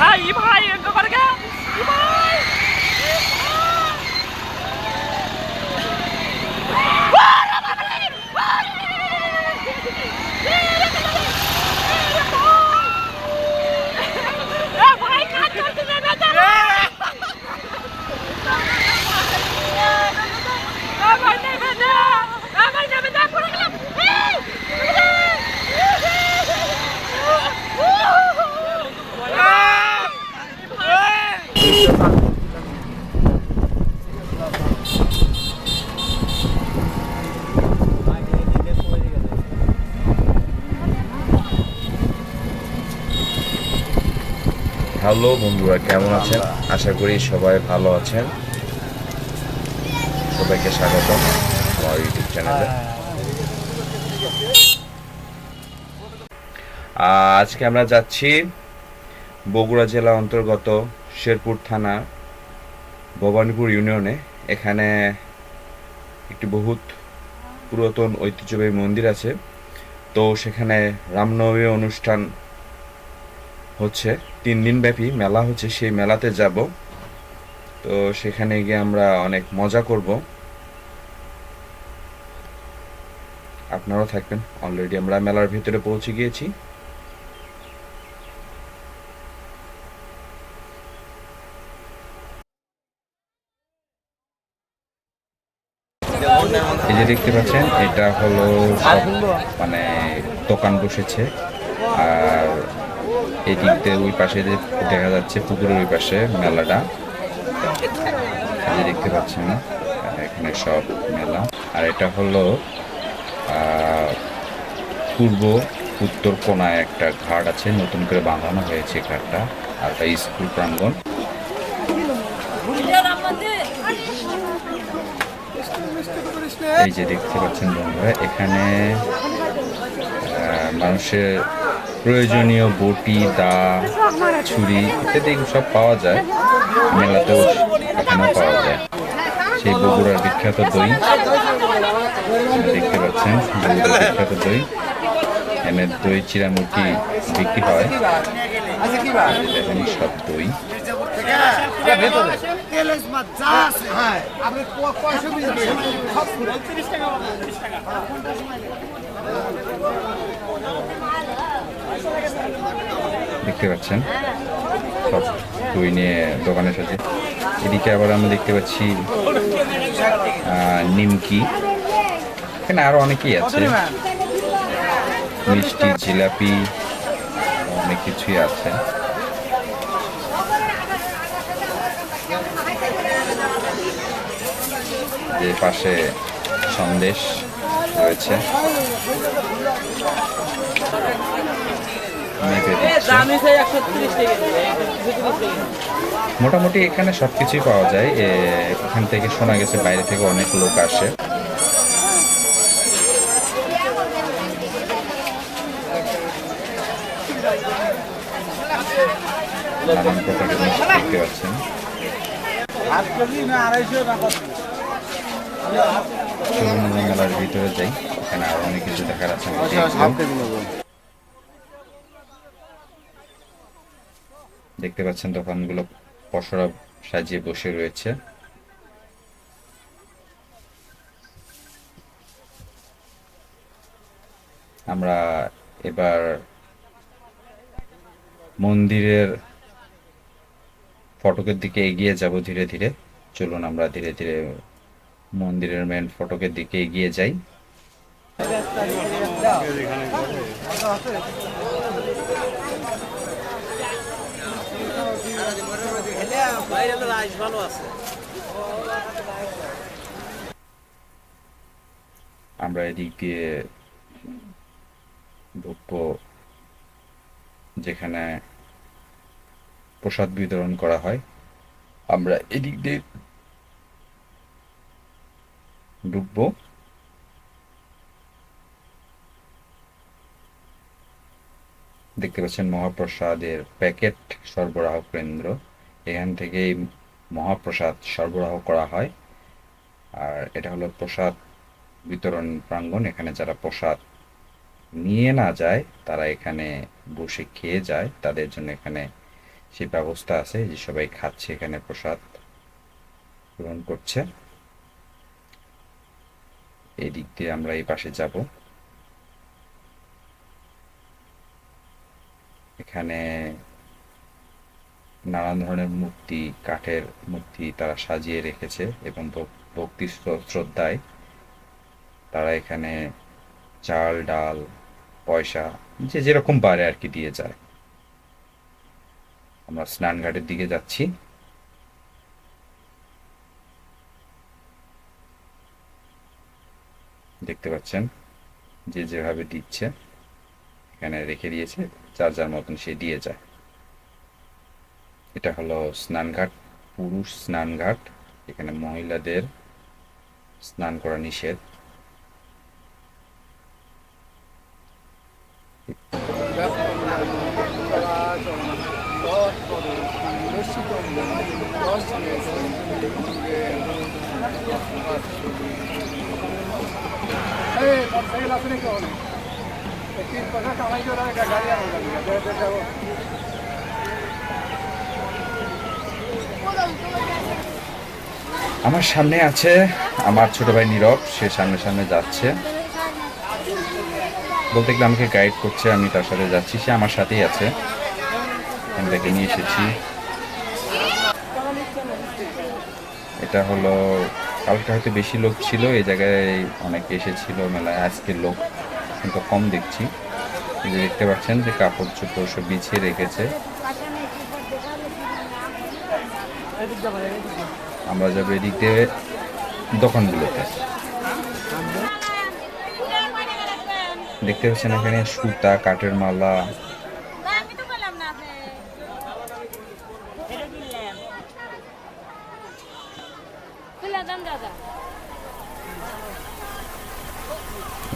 ভাই ই ভাই এঙ্গো করে গে ই ভাই ভাই কাজ করতে দেবে ভাই নেবে না ভাই নেবে না পড়ে গেলাম হ্যালো বন্ধুরা, কেমন আছেন? আশা করি সবাই ভালো আছেন। সবাইকে স্বাগত আমার ইউটিউব চ্যানেলে। আজকে আমরা যাচ্ছি বগুড়া জেলা অন্তর্গত শেরপুর থানা, ভবানীপুর ইউনিয়নে। এখানে একটি বহুত পুরাতন ঐতিহ্যবাহী মন্দির আছে। তো সেখানে রামনবমী অনুষ্ঠান হচ্ছে তিন দিন ব্যাপী মেলা হচ্ছে, সেই মেলাতে যাব। তো সেখানে গিয়ে আমরা অনেক মজা করব। আপনারাও থাকবেন। অলরেডি আমরা মেলার ভিতরে পৌঁছে গিয়েছি। এই যে দেখতে পাচ্ছেন, এটা হলো মানে দোকান বসেছে। আর এই ওই পাশে দেখা যাচ্ছে পুকুরের ওই পাশে মেলাটা। দেখতে পাচ্ছেন, এখানে সব মেলা। আর এটা হলো পূর্ব উত্তর কোনায় একটা ঘাট আছে, নতুন করে বাঁধানো হয়েছে ঘাটটা, আর একটা স্কুল প্রাঙ্গণ। এই যে দেখতে পাচ্ছেন বন্ধুরা, এখানে মানুষের প্রয়োজনীয় বটি, দা, ছুরি ইত্যাদি সব পাওয়া যায়। মেলাতেও এখানেও পাওয়া যায়। সেই বগুড়ার বিখ্যাত দই। দেখতে পাচ্ছেন বিখ্যাত দই। এনে দই চিরামুটি বিক্রি হয়। দেখেন সব দই। দেখতে পাচ্ছেন? সব দই নিয়ে দোকানের সাথে। এদিকে আবার আমরা দেখতে পাচ্ছি নিমকি। এখানে আরও অনেকেই আছে। মিষ্টি, জিলাপি, অনেক কিছুই আছে। যে পাশে সন্দেশ রয়েছে। মোটামুটি এখানে সবকিছুই পাওয়া যায়। এখান থেকে শোনা গেছে বাইরে থেকে অনেক লোক আসে। নানান প্রকারের মিষ্টি দেখতে পাচ্ছেন। মেলার ভিতরে যাই। এখানে আরও অনেক কিছু দেখার আছে আমি দেখব। দেখতে পাচ্ছেন দোকানগুলো পসরা সাজিয়ে বসে রয়েছে। আমরা এবার মন্দিরের ফটকের দিকে এগিয়ে যাব ধীরে ধীরে। চলুন আমরা ধীরে ধীরে মন্দিরের মেন ফটকের দিকে এগিয়ে যাই। আমরা এদিক দিয়ে ঢুকবো যেখানে প্রসাদ বিতরণ করা হয়, আমরা এদিক দিয়ে ঢুকবো। দেখতে পাচ্ছেন মহাপ্রসাদের প্যাকেট সরবরাহ কেন্দ্র। এখান থেকেই মহাপ্রসাদ সরবরাহ করা হয়। আর এটা হলো প্রসাদ বিতরণ প্রাঙ্গণ। এখানে যারা প্রসাদ নিয়ে না যায়, তারা এখানে বসে খেয়ে যায়। তাদের জন্য এখানে সেই ব্যবস্থা আছে যে সবাই খাচ্ছে এখানে প্রসাদ গ্রহণ করছে। এই দিক দিয়ে আমরা এই পাশে যাব। এখানে নানান ধরনের মূর্তি, কাঠের মূর্তি তারা সাজিয়ে রেখেছে এবং ভক্তি শ্রদ্ধায় তারা এখানে চাল, ডাল, পয়সা যে যেরকম পারে আর কি দিয়ে যায়। আমরা স্নানঘাটের দিকে যাচ্ছি। দেখতে পাচ্ছেন যে যেভাবে দিচ্ছে, এখানে রেখে দিয়েছে, যার যার মতন সে দিয়ে যায়। এটা হলো স্নানঘাট পুরুষ স্নানঘাট এখানে মহিলাদের স্নান করা নিষেধ আমার সামনে আছে আমার ছোট ভাই নীরব, সে সামনে সামনে যাচ্ছে। বলতে গেলে আমাকে গাইড করছে, আমি তার সাথে যাচ্ছি, সে আমার সাথেই আছে। আমি তাকে নিয়ে এসেছি। এটা হলো, কালকে হয়তো বেশি লোক ছিল, এই জায়গায় অনেকে এসেছিল মেলায়, আজকে লোক কিন্তু কম দেখছি। দেখতে পাচ্ছেন যে কাপড় চোপড় সব বিছিয়ে রেখেছে। আমরা যাব এদিক দিয়ে দোকানগুলোতে। দেখতে পাচ্ছেন এখানে সুতা, কাঠের মালা।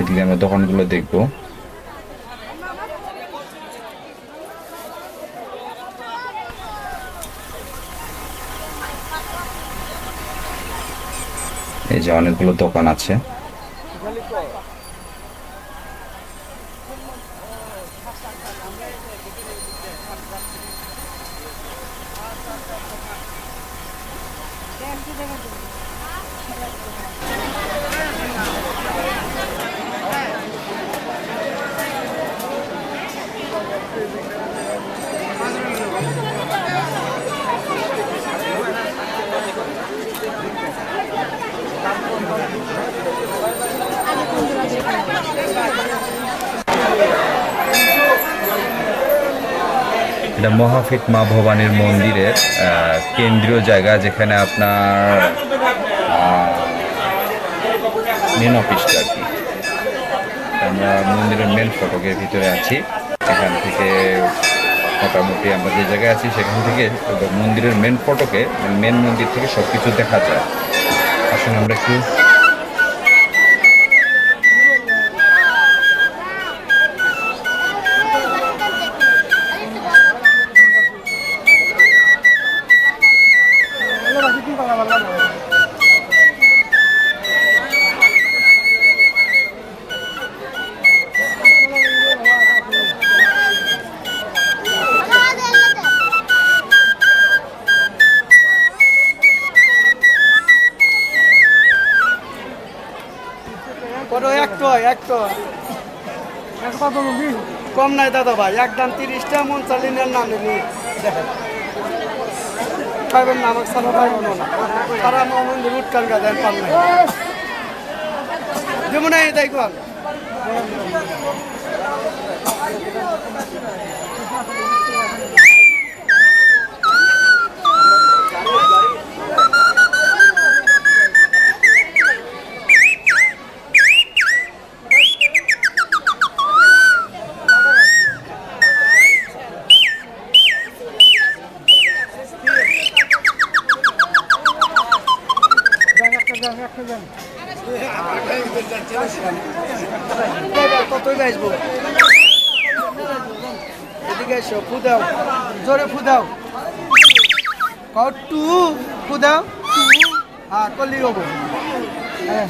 এদিকে আমরা দোকানগুলো দেখব। এই যে অনেকগুলো দোকান আছে। এটা মহাফিট মা ভবানীর মন্দিরের কেন্দ্রীয় জায়গা যেখানে আপনার মেন অফিসটা আর কি। আমরা মন্দিরের মেন ফটকের ভিতরে আছি। এখান থেকে মোটামুটি আমরা যে জায়গায় আছি, সেখান থেকে মন্দিরের মেন ফটকে মেন মন্দির থেকে সব কিছু দেখা যায়। আসলে আমরা একটু কম নাই দাদা ভাই একদম তিরিশটা মন চালিনের নাম নিবি। দেখেন। পাইবেন না সারা না তারা আমার মন্দির উৎকাল গা দেন নাই যেমন এই দেখুন কতই বেসবো এদিকে এসো ফুদাও। জোরে ফুদাও। কটু ফুদাও হ্যাঁ করলি হব। হ্যাঁ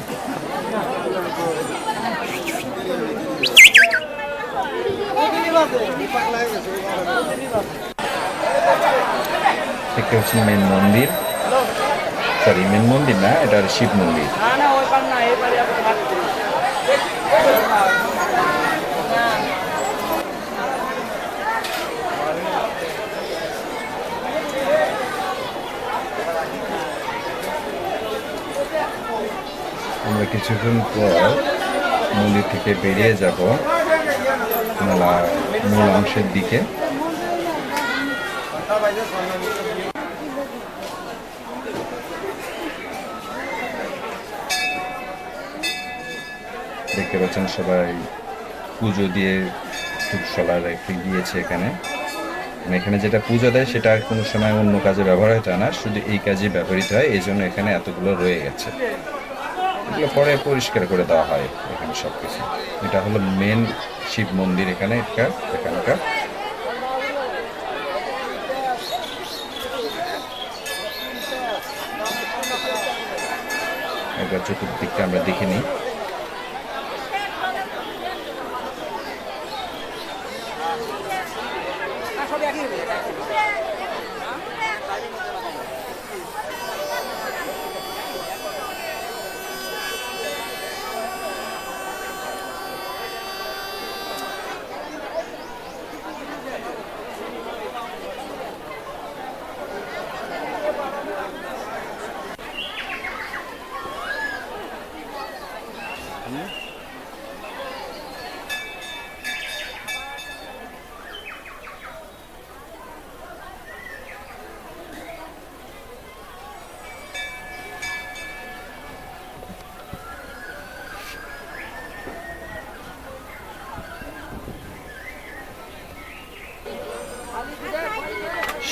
হয়ে। দেখতে পাচ্ছেন মেন মন্দির। সরি মেন মন্দির না? এটা শিব মন্দির। আমরা কিছুক্ষণ পর মন্দির থেকে বেরিয়ে যাব মেলা মূল অংশের দিকে। দেখতে পাচ্ছেন সবাই পুজো দিয়ে ধূপশলা রেখে গিয়েছে এখানে। মানে এখানে যেটা পুজো দেয় সেটা আর কোনো সময় অন্য কাজে ব্যবহার হতো না, শুধু এই কাজে ব্যবহৃত হয় এই জন্য এখানে এতগুলো রয়ে গেছে। এগুলো পরে পরিষ্কার করে দেওয়া হয় এখানে সব কিছু এটা হলো মেন শিব মন্দির এখানে, এখানকার একবার চতুর্দিকটা আমরা দেখে নিই।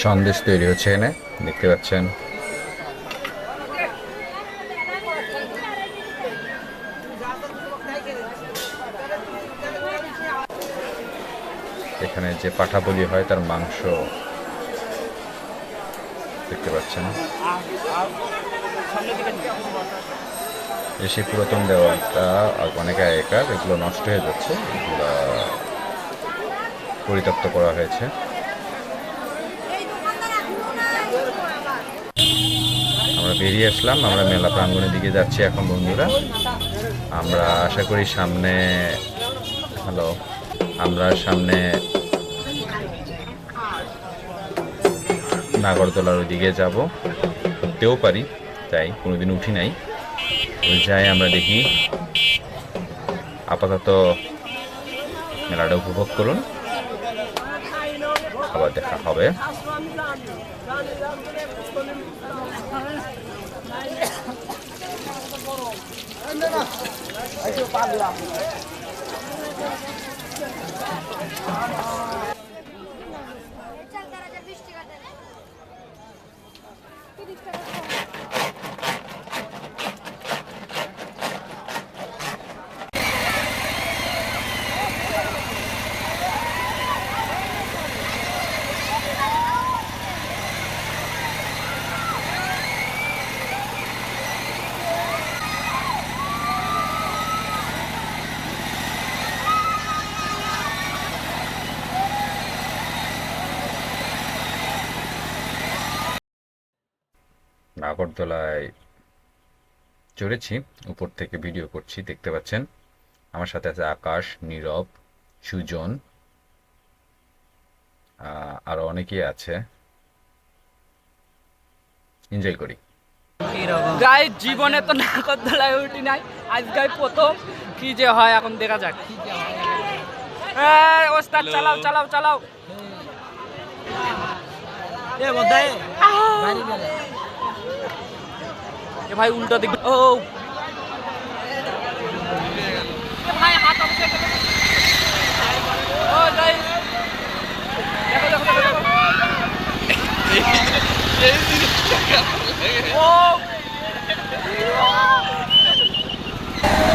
সন্দেশ তৈরি হচ্ছে এখানে। দেখতে পাচ্ছেন। এখানে যে পাঠা বলি হয়, তার মাংস। দেখতে পাচ্ছেন। সেই পুরাতন দেওয়ালটা অনেক আগেকার, এগুলো নষ্ট হয়ে যাচ্ছে, এগুলো পরিত্যক্ত করা হয়েছে। বেরিয়ে আসলাম, আমরা মেলা প্রাঙ্গণের দিকে যাচ্ছি এখন বন্ধুরা। আমরা আশা করি সামনে, হ্যালো, আমরা সামনে নাগরদোলার ওইদিকে যাব। উঠতেও পারি, তাই কোনোদিন উঠি নাই। যাই আমরা দেখি। আপাতত মেলাটা উপভোগ করুন। আবার দেখা হবে। বৃষ্টি নাগরদোলায় চড়েছি উপর থেকে ভিডিও করছি দেখতে পাচ্ছেন। আমার সাথে আছে আকাশ নীরব সুজন আরও অনেকেই আছে। এনজয় করি। গাই জীবনে তো নাগরদোলায় উঠি নাই। আজকে প্রথম। কি যে হয় এখন দেখা যাক। ওস্তাদ চালাও চালাও চালাও। এ উল্টো দিক ও এ ভাই হাত অবশ্যই ও যাই দেখো দেখো দেখো, দেখো ও ভাই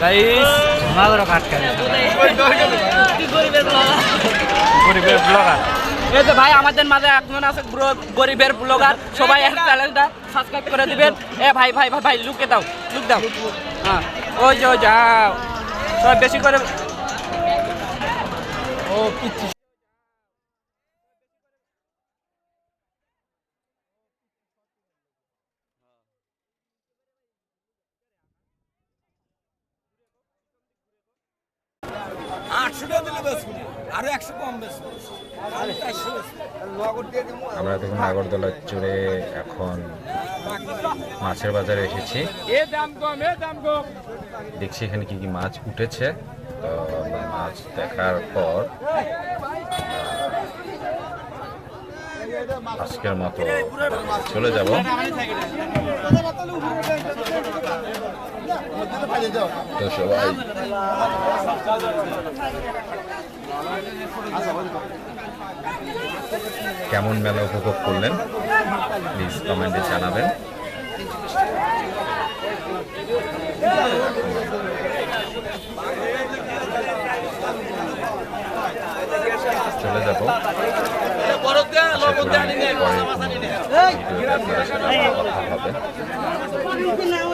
গাইস গরিবের ব্লগার? এই যে ভাই আমাদের মাঝে একজন আছে গ্র- গরিবের ব্লগার। সবাই এক চ্যানেলটা সাবস্ক্রাইব করে দিবেন। এ ভাই ভাই ভাই ভাই লুকে দাও লুক দাও। হ্যাঁ ওই যে ওই যাও সবাই বেশি করে ও পিচ্ছি আমরা নাগরদোলা চড়ে এখন মাছের বাজারে এসেছি। দেখছি এখানে কি কি মাছ উঠেছে। তো মাছ দেখার পর আজকের মতো চলে যাব। তো সবাই কেমন মেলা উপভোগ করলেন? প্লিজ কমেন্টে জানাবেন। চলে যাব। কথা হবে।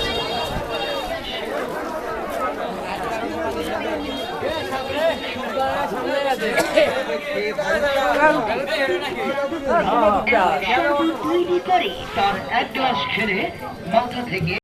তৈরি করে তার এক গ্লাস খেলে মাথা থেকে